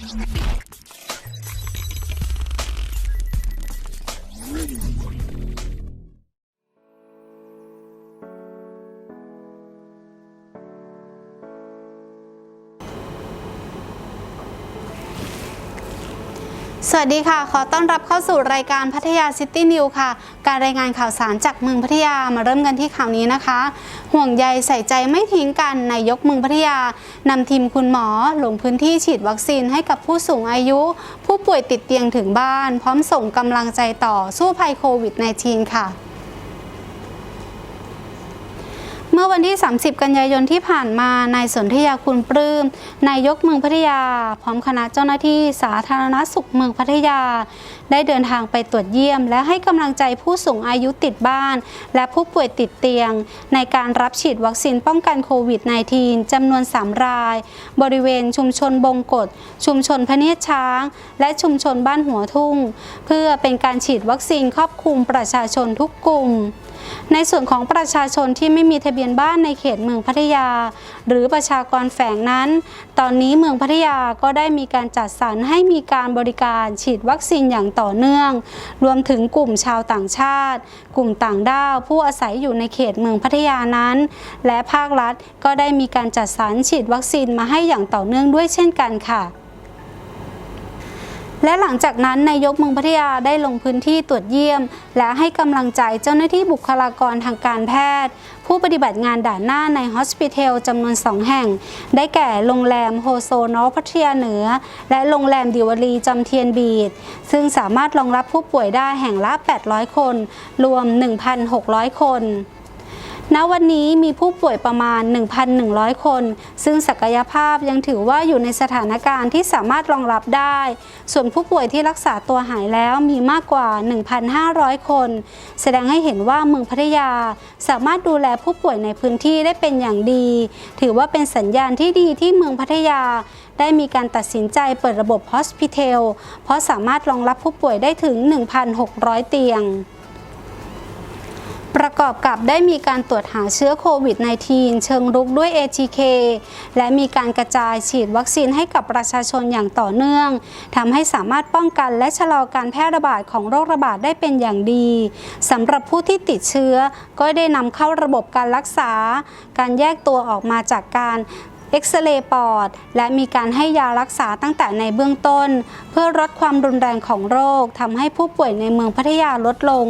やった! สวัสดีค่ะ ขอต้อนรับเข้าสู่รายการพัทยาซิตี้นิวค่ะ การรายงานข่าวสารจากเมืองพัทยา มาเริ่มกันที่ข่าวนี้นะคะ ห่วงใยใส่ใจไม่ทิ้งกันนายกเมืองพัทยานำทีมคุณหมอลงพื้นที่ฉีดวัคซีนให้กับผู้สูงอายุ ผู้ป่วยติดเตียงถึงบ้าน พร้อมส่งกำลังใจต่อสู้ภัยโควิด -19 ค่ะ เมื่อวันที่ 30 กันยายนที่ผ่านมา นายสนธยาคุณปลื้ม นายกเมืองพัทยา พร้อมคณะเจ้าหน้าที่สาธารณสุขเมืองพัทยา ได้เดินทางไปตรวจเยี่ยม และให้กำลังใจผู้สูงอายุติดบ้าน และผู้ป่วยติดเตียง ในการรับฉีดวัคซีนป้องกันโควิด -19 จำนวน 3 ราย บริเวณชุมชนบงกฎ ชุมชนพระเนียช้าง และชุมชนบ้านหัวทุ่ง เพื่อเป็นการฉีดวัคซีนครอบคลุมประชาชนทุกกลุ่ม ในส่วนของประชาชนที่ไม่มีทะเบียนบ้านในเขตเมืองพัทยา หรือประชากรแฝงนั้น ตอนนี้เมืองพัทยาก็ได้มีการจัดสรรให้มีการบริการฉีดวัคซีนอย่างต่อเนื่อง รวมถึงกลุ่มชาวต่างชาติ กลุ่มต่างด้าวผู้อาศัยอยู่ในเขตเมืองพัทยานั้น และภาครัฐก็ได้มีการจัดสรรฉีดวัคซีนมาให้อย่างต่อเนื่องด้วยเช่นกันค่ะ และหลังจากนั้นนายกเมืองพัทยาได้ลงพื้นที่ตรวจเยี่ยม และให้กำลังใจเจ้าหน้าที่บุคลากรทางการแพทย์ ผู้ปฏิบัติงานด่านหน้าในฮอสพิทอลจำนวน 2 แห่ง ได้แก่โรงแรมโฮโซนอพัทยาเหนือ และโรงแรมดิวารีจำเทียนบีด ซึ่งสามารถรองรับผู้ป่วยได้แห่งละ 800 คน รวม 1,600 คน ณวันนี้มีผู้ป่วยประมาณ 1,100 คน ซึ่งศักยภาพยังถือว่าอยู่ในสถานการณ์ที่สามารถรองรับได้ ส่วนผู้ป่วยที่รักษาตัวหายแล้วมีมากกว่า 1,500 คน แสดงให้เห็นว่าเมืองพัทยา สามารถดูแลผู้ป่วยในพื้นที่ได้เป็นอย่างดี ถือว่าเป็นสัญญาณที่ดีที่เมืองพัทยาได้มีการตัดสินใจเปิดระบบ Hospital เพราะสามารถรองรับผู้ป่วยได้ถึง 1,600 เตียง ประกอบกับได้มีการตรวจหาเชื้อโควิด -19 เชิงรุกด้วย ATK และมีการกระจายฉีดวัคซีนให้กับประชาชนอย่างต่อเนื่องทำให้สามารถป้องกันและชะลอการแพร่ระบาดของโรคระบาดได้เป็นอย่างดีสำหรับผู้ที่ติดเชื้อก็ได้นำเข้าระบบการรักษา การแยกตัวออกมาจากการ เอ็กซเรย์ปอด และมีการให้ยารักษาตั้งแต่ในเบื้องต้น เพื่อลดความรุนแรงของโรคทำให้ผู้ป่วยในเมืองพัทยาลดลง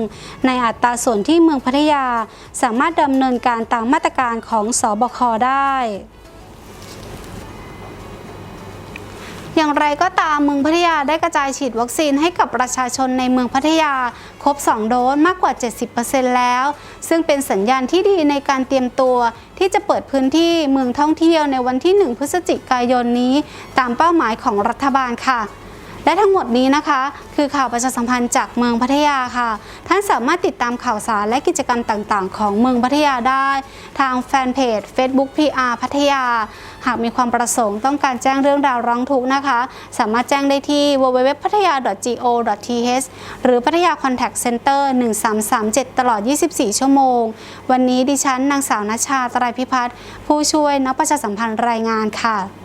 ในอัตราส่วนที่เมืองพัทยา สามารถดำเนินการตามมาตรการของสอบคได้ อย่างไรก็ตามเมืองพัทยาได้กระจายฉีดวัคซีนให้กับประชาชนในเมืองพัทยา ครบ 2 โดสมากกว่า 70%แล้ว ซึ่งเป็นสัญญาณที่ดีในการเตรียมตัว ที่จะเปิดพื้นที่เมืองท่องเที่ยวในวันที่ 1 พฤศจิกายนนี้ ตามเป้าหมายของรัฐบาลค่ะ และทั้งหมดนี้นะคะ คือข่าวประชาสัมพันธ์จากเมืองพัทยาค่ะ ท่านสามารถติดตามข่าวสารและกิจกรรมต่างๆ ของเมืองพัทยาได้ ทางแฟนเพจ Facebook PR พัทยา หากมีความประสงค์ต้องการแจ้งเรื่องราวร้องทุกข์นะคะ สามารถแจ้งได้ที่ www พัทยา go.th หรือพัทยา Contact Center 1337 ตลอด 24 ชั่วโมง วันนี้ดิฉันนางสาวนัชชาตรายพิพัฒน์ผู้ช่วยนักประชาสัมพันธ์รายงานค่ะ